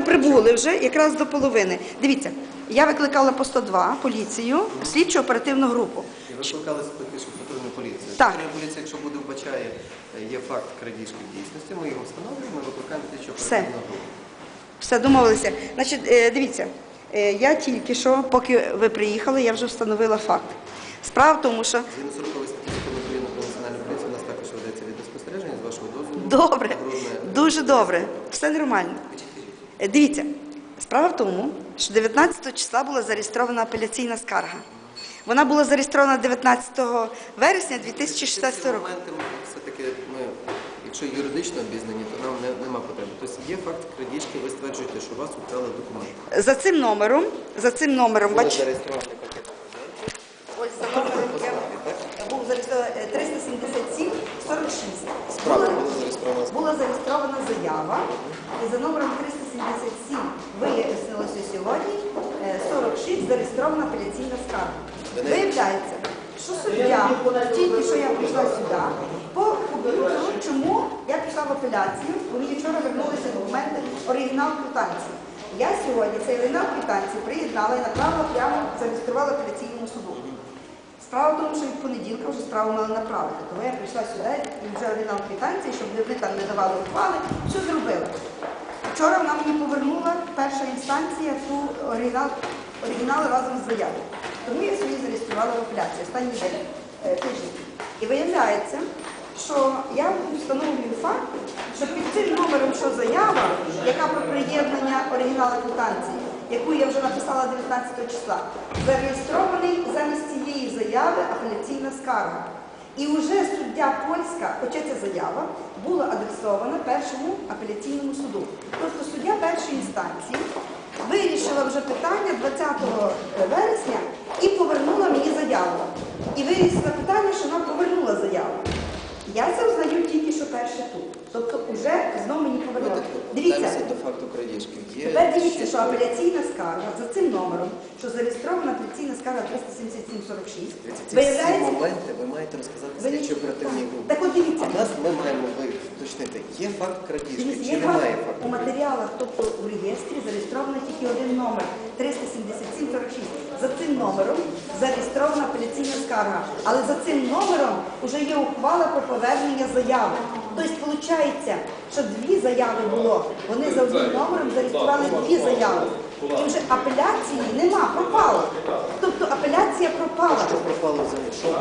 ми прибули вже якраз до половини. Дивіться, я викликала по 102 поліцію, слідчу оперативну групу. І викликали спокійно патрульну поліцію. Так. Патрульна поліція, якщо буде вбачає, е, є факт крадіжки в дійсності, ми його встановлюємо, ми викликаємо слідчу Все. оперативну групу. Все, домовилися. Значить, е, дивіться, е, я тільки що, поки ви приїхали, я вже встановила факт. Справа в тому, що Згідно 40 статті закону України про національну поліцію, у нас також ведеться відеоспостереження з вашого дозволу. добре, дуже добре, все нормально. Е, Дивіться, справа в тому, що 19 числа була зареєстрована апеляційна скарга. Вона була зареєстрована 19 вересня 2016 року. все-таки ми, якщо юридично обізнані, то нам не, нема потреби. Тобто є факт крадіжки, ви стверджуєте, що у вас украли документи. За цим номером, за цим номером, Були бач, зареєстровані пакети. ось за номером я був зареєстрований е, 377 46. Справа Була- була зареєстрована. Була зареєстрована заява, і за номером 377 вияснилося сьогодні е, 46 зареєстрована апеляційна скарга. Виявляється, що суддя, тільки що я прийшла сюди, по комп'ютеру, чому я пішла в апеляцію, бо мені вчора вернулися документи, оригінал квитанції. Я сьогодні цей оригінал квитанції приєднала і направила прямо зареєструвала апеляційному суду. Справа в тому, що від понеділка вже справу мали направити. Тому я прийшла сюди і вже оригінал квитанції, щоб вони там не давали ухвали, все зробила. Вчора вона мені повернула перша інстанція ту оригінал, оригінал разом з заявою. Тому я собі зареєструвала в апеляцію останній день е, тиждень. І виявляється, що я встановлюю факт, що під цим номером, що заява, яка про приєднання оригіналу квитанції, яку я вже написала 19 числа, зареєстрований замість цієї заяви апеляційна скарга. І вже суддя польська, хоча ця заява, була адресована першому апеляційному суду. Тобто суддя першої інстанції вирішила вже питання 20 вересня і повернула мені заяву. І вирішила питання, що вона повернула заяву. Я це узнаю тільки що перше тут. Тобто вже знову мені повернули. Дивіться, до факту крадіжки. Є Тепер дивіться, що апеляційна скарга за цим номером, що зареєстрована апеляційна скарга 37746, Дивіться, ці виявляється, моменти ви маєте розказати Ви- оперативній групі. Так от дивіться. А нас ми маємо уточнити, є факт крадіжки дивіться, чи немає факту у матеріалах, тобто у реєстрі зареєстровано тільки один номер 37746. За цим номером зареєстрована апеляційна скарга, але за цим номером вже є ухвала про повернення заяви. Тобто, виходить, що дві заяви було. Вони за одним номером зареєстрували дві заяви. І вже апеляції нема, пропало. Тобто апеляція пропала.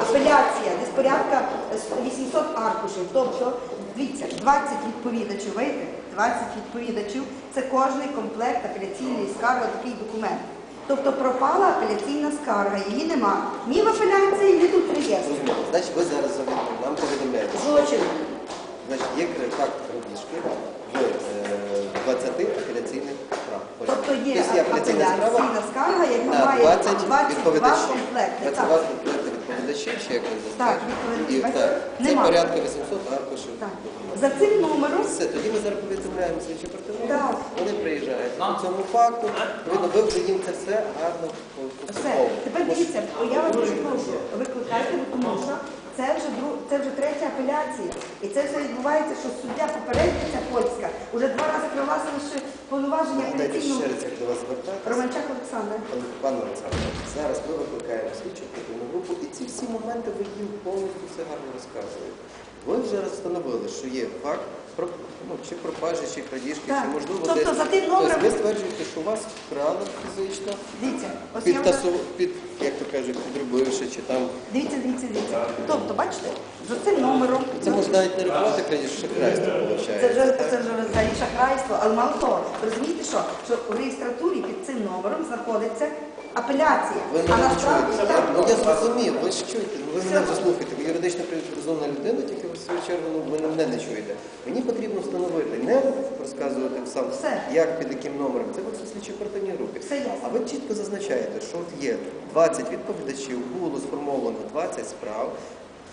Апеляція, десь порядка е, 800 аркушів. Тобто, дивіться, 20 відповідачів, вийти, 20 відповідачів це кожний комплект апеляційної скарги, такий документ. Тобто пропала апеляційна скарга, її нема. Ні в апеляції, ні тут реєстрі. Значить, ви зараз завідомо нам повідомляєте, Злочин. Значить, є факт крадіжки в е, 20 апеляційних справ. Тобто є апеляційна справа апеляційна скарга, яка має 20 22 відповідачів. комплекти. 22 Так. відповідачів, чи як ви Так. І Бачите, так, це нема. порядка 800 аркушів. Так. За цим номером Все, тоді ми зараз повідомляємо слідчу оперативну Так. вони приїжджають по цьому факту, відповідно, ви вже їм це все гарно Все, поступово. тепер дивіться, я вас дуже прошу, викликайте, що це вже дру, це вже третя апеляція. І це все відбувається, що суддя попередниця польська вже два рази проголосила, ще повноваження апеляційного ще раз як до вас звертатися. Романчак Олександр. Пане Олександр, зараз ми викликаємо слідчу оперативну групу, і ці всі моменти ви їм повністю все гарно розказуєте. Ви вже розстановили, що є факт про ну, чи пропажі, чи крадіжки, Так. чи можливо Тобто десь. за тим номером- Тобто ви стверджуєте, що вас вкрали фізично, Дивіться, ось я підтасу, під, як то кажуть, підробивши, чи там. Дивіться, дивіться, дивіться. Тобто, бачите, за цим номером... Це можна навіть не рахувати крадіж, шахрайство виходить. Це вже, це вже взагалі шахрайство, але мало того, розумієте що? Що в реєстратурі під цим номером знаходиться апеляція. Ви а мене не насправді чуєте. так. Ну я зрозумів, ви ж чуєте, ну, ви мене Все. вже ви юридично розумна людина, тільки ви в свою чергу ну, ви мене не чуєте. Мені потрібно встановити, не розказувати сам, Все. як під яким номером. Це ви в слідчій оперативній групі. Все ясно. А ви чітко зазначаєте, що от є 20 відповідачів, було сформовано 20 справ.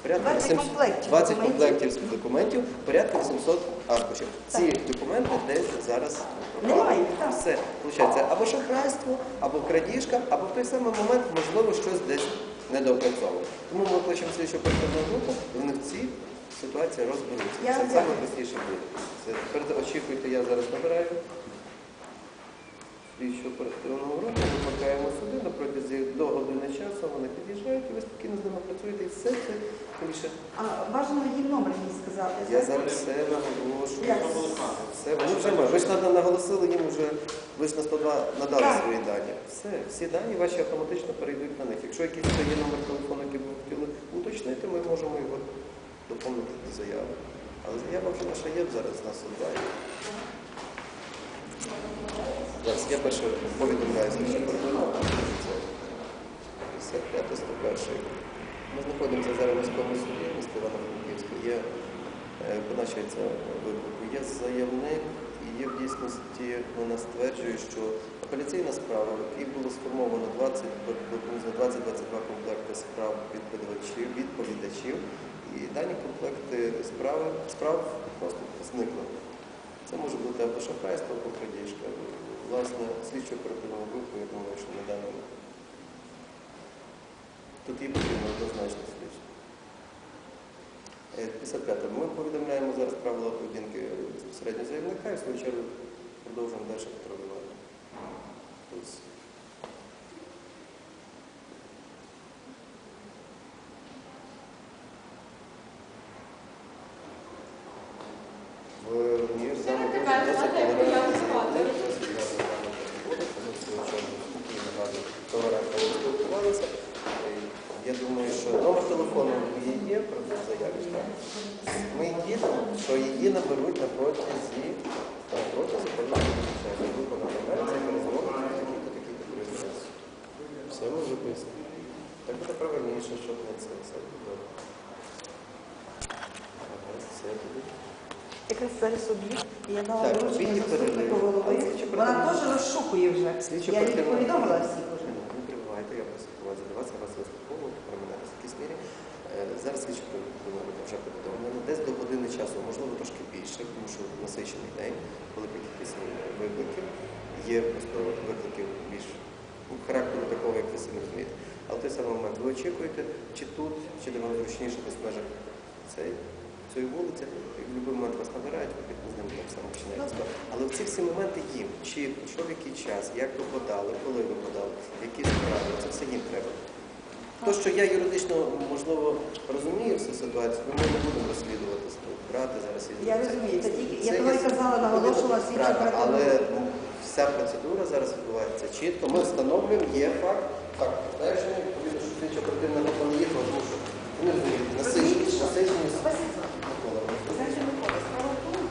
Порядка 20 комплектів 20 документів. комплектів з документів, порядка 800 аркушів. Ці документи десь зараз пропали. Все, виходить, або шахрайство, або крадіжка, або в той самий момент, можливо, щось десь недоопрацьовує. Тому ми кличемо слідчу оперативну групу, і вони в цій ситуації розберуться. Це найпростіше буде. Очікуйте, я зараз набираю слідчого оперативного групи, викликаємо сюди, на протязі до години часу вони під'їжджають, і ви спокійно з ними працюєте і все це більше. А бажано їм номер їм сказати. Я зараз все наголошую. Все, вже. Ви ж наголосили їм вже, ви ж на 102 надали свої дані. Все, всі дані ваші автоматично перейдуть на них. Якщо якийсь це є номер телефону, який ви хотіли уточнити, ми можемо його доповнити до заяви. Але заява вже наша є зараз на 102 я перше повідомляю слідчі прокурора. Це 55 101. Ми знаходимося зараз в міському суді міста Івано-Франківська. Є е, виконавчиця виклику, є заявник і є в дійсності, вона стверджує, що апеляційна справа, в якій було сформовано 20 приблизно 20-22 комплекти справ відповідачів, відповідачів, і дані комплекти справи, справ просто зникли. Це може бути або шахрайство, або крадіжка. Власне, слідчо оперативного групу, я думаю, що на даному тут і потрібно однозначно слідчо. Е, 55. Ми повідомляємо зараз правила поведінки безпосередньо заявника і в свою чергу продовжуємо далі контролювати. Тобто, В одній з Це ви заходів тепер досить знаєте, як толерантний я спати. заявник, досить гарно з нами проводить, тому в свою чергу спокійно, гарно, толерантно спілкувалися. Е, Я думаю, що номер телефону її є, про це заяві. так? Ми їдемо, що її наберуть на протязі протязі певного часу. Направляється і на такі-то, такі-то перезвонять. Все вже пояснили. Так буде правильніше, щоб не це все. Ага, Все. Якраз зараз і я дала Так, доручення заступнику голови. Вона теж розшукує вже. Слідчо Я їй оперативна. повідомила всіх уже. Ну, Не перебувайте, я просто хотіла до вас, я вас вислуховував, про мене в якійсь мірі. Е, Зараз слідчі повідомлення вже повідомлено. Десь до години часу, можливо, трошки більше, тому що насичений день, велика кількість викликів. Є просто викликів більш ну, характеру такого, як ви самі розумієте. Але в той самий момент ви очікуєте, чи тут, чи де вам зручніше десь в межах цієї, вулиці, і в будь-який момент вас набирають, ви з ними так само починаєте. Але в ці всі моменти їм чітко, що який час, як ви подали, коли ви подали, які справи, це все їм треба. То, що я юридично, можливо, розумію всю ситуацію, ну, ми не будемо розслідувати брати зараз. і- Я розумію, це тільки- я того і казала, наголошувала Правильно, слідчо Але ну, вся процедура зараз відбувається чітко. Ми встановлюємо, є факт, факт підтверджений, відповідно, що слідчо оперативна група не їхала, тому що ви не розумієте, Розумієте, насиченість, що? насиченість. Василь, Знаєте, Микола, справа в тому,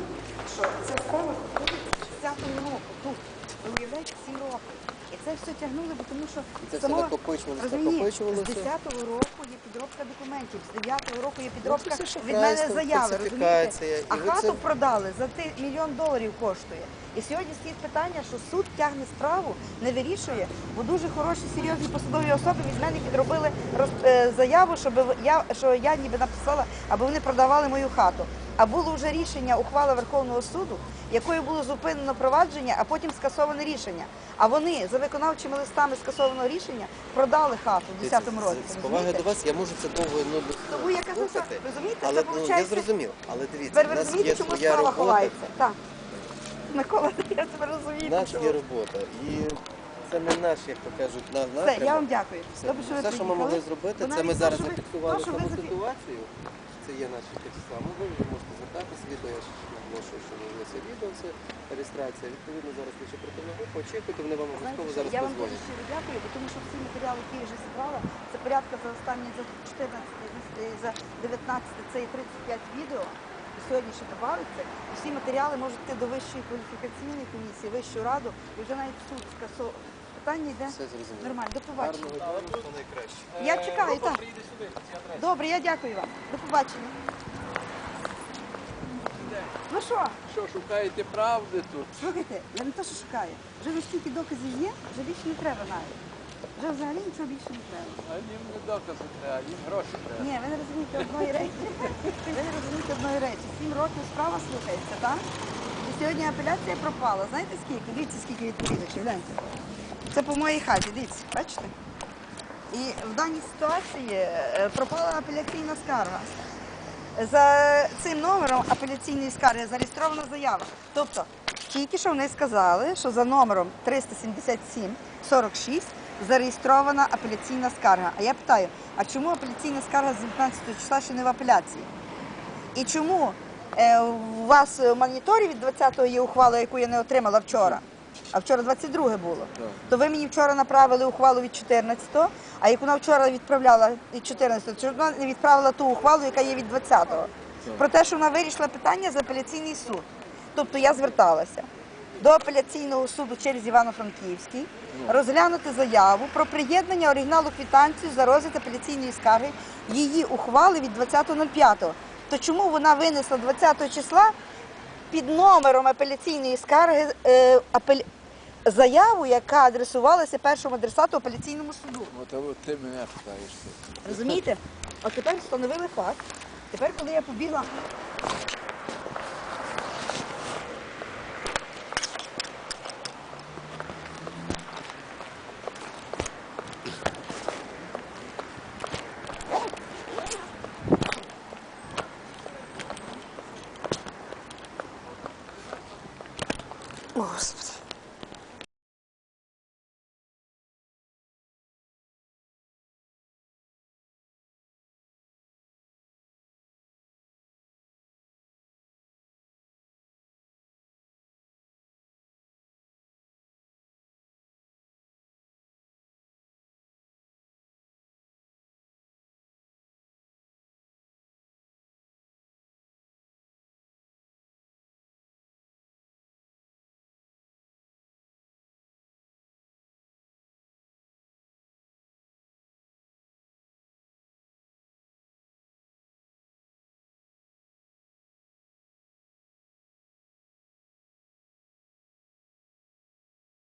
що ця справа проходить з 10-го року тут. Ви уявляєте, 7 років. І це все тягнули, бо тому що це все само- накопичувалося, розумієте, з накопичувалося. 10-го року є підробка документів, з 9-го року є підробка Ну, це від мене шахрайство, заяви, розумієте? фальсифікація, і А ви хату це- продали за ти мільйон доларів коштує. І сьогодні стоїть питання, що суд тягне справу, не вирішує, бо дуже хороші, серйозні посадові особи від мене підробили роз- е, заяву, щоб я, що я ніби написала, аби вони продавали мою хату. А було вже рішення, ухвала Верховного суду, якою було зупинено провадження, а потім скасоване рішення. А вони за виконавчими листами скасованого рішення продали хату в 10-му році. З поваги до вас я можу це довго без Тому я кажу, що, розумієте, Але це ну, я зрозумів. Але дивіться, Тепер ви розумієте, чому справа робота. ховається? Так. Микола, я тепер розумію. У нас чому. є робота. І це не наш, як то кажуть, на Все, я вам дякую. Все, Добре, що ви Все, що ми могли зробити, це ми зараз зафіксували саму ситуацію. Це є наші так само. Ви можете звертатись відео. Я ж наголошую, що це відео, це реєстрація. Відповідно, зараз лише противна група. Очікуйте, вони вам обов'язково зараз я вам дуже дозволять. щиро дякую, бо тому що всі матеріали, які я вже зібрала, це порядка за останні за 14, за 19, це і 35 відео. І сьогодні ще добавиться. І всі матеріали можуть йти до Вищої кваліфікаційної комісії, Вищу раду, і вже навіть суд скасовував. Питання йде Все зрозуміло. нормально. До побачення. Гарного дня, що найкраще. Я чекаю, так. Добре, я дякую вам. До побачення. Ну що? Що, шукаєте правди тут? Слухайте, я не те, що шукаю. Вже настільки доказів є, вже більше не треба навіть. Вже взагалі нічого більше не треба. А їм не докази треба, їм гроші треба. Ні, ви не розумієте одної речі. Ви не розумієте одної речі. Сім років справа слухається, так? Сьогодні апеляція пропала. Знаєте скільки? Дивіться, скільки відповідачів. Гляньте. Це по моїй хаті, дивіться, бачите? І в даній ситуації е, пропала апеляційна скарга. За цим номером апеляційної скарги зареєстрована заява. Тобто тільки що вони сказали, що за номером 377 46 зареєстрована апеляційна скарга. А я питаю, а чому апеляційна скарга з 19 числа ще не в апеляції? І чому у вас в моніторі від 20-го є ухвала, яку я не отримала вчора? А вчора 22 було. Так. То ви мені вчора направили ухвалу від 14-го, а як вона вчора відправляла від 14-го, чи вона не відправила ту ухвалу, яка є від 20-го? Про те, що вона вирішила питання за апеляційний суд. Тобто я зверталася до апеляційного суду через Івано-Франківський розглянути заяву про приєднання оригіналу квитанції за розгляд апеляційної скарги її ухвали від 20.05. То чому вона винесла 20 числа під номером апеляційної скарги е, заяву, яка адресувалася першому адресату апеляційному суду? От, от ти мене питаєш. Розумієте? А тепер встановили факт. Тепер, коли я побігла